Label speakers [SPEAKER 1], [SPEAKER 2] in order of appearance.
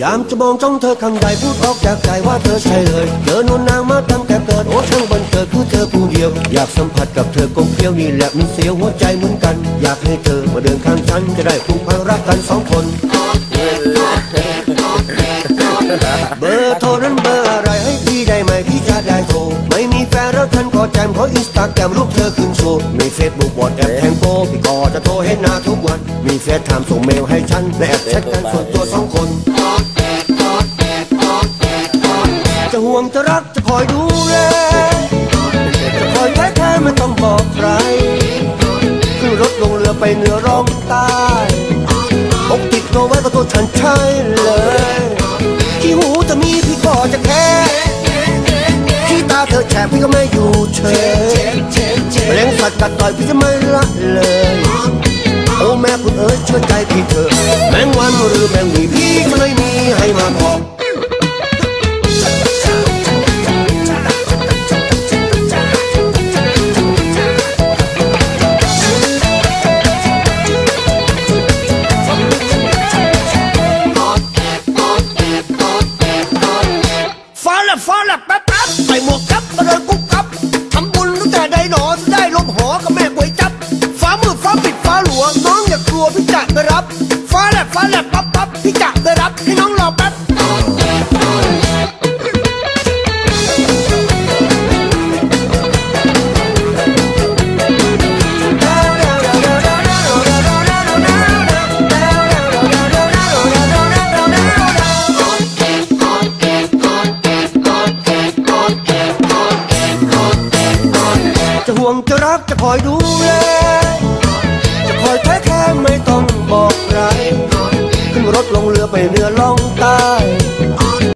[SPEAKER 1] ยามจะมองจ้องเธอข้างใดพูดออกจากใจว่าเธอใช่เลยเจอนวลนางมาตั้งแต่เกิดโอ้ช่างบันเกิดคือเธอผู้เดียว อยากสัมผัสกับเธอกงเพียวนี่แหละมีเสียวหัวใจเหมือนกัน อยากให้เธอมาเดินข้างฉันจะได้ผูกพันรักกันสองคนเบอร์โทรนั้นเบอร์อะไรให้พี่ได้ไหมพี่จะได้โทรไม่มีแฟนแล้วท่านก็แจมขออินสตาแกรมรูป เธอขึ้นเฟซบุ๊กวอทแอปแทงโกพี่ก็จะโทรให้หน้าทุกวัน มีเฟซไทม์ส่งเมลให้ฉัน และแอบแชทกันส่วนตัวสองคนจะห่วงจะรักจะคอยดูแลจะคอยแท้แท้ไม่ต้องบอกใครขึ้นรถลงเรือไปเหนือร่องใต้อกติดโนไว้ก็ตัวฉันใช่เลย ก็ไม่อยู่เฉยแมลงสัตว์กัดต่อยพี่จะไม่ละเลย โอ้แม่คุณเอ๋ยชื่อใจพี่เถอะแมงวันหรือแมงวีพี่ก็ไม่มีให้มาบอก
[SPEAKER 2] ฟ้าลบฟ้าลบแป๊บแป๊บใส่หมวกกับมาเดินัวพี่จะไปรับฟ้าแลบฟ้าแลบปั๊บปั๊บพี่จะไปรับให้น้องรอแป๊บ
[SPEAKER 1] จะห่วงจะรักจะคอยดูแลจะคอยแท้แค่ ไม่ต้องบอกใคร ขึ้นรถลงเรือไปเรือล่องใต้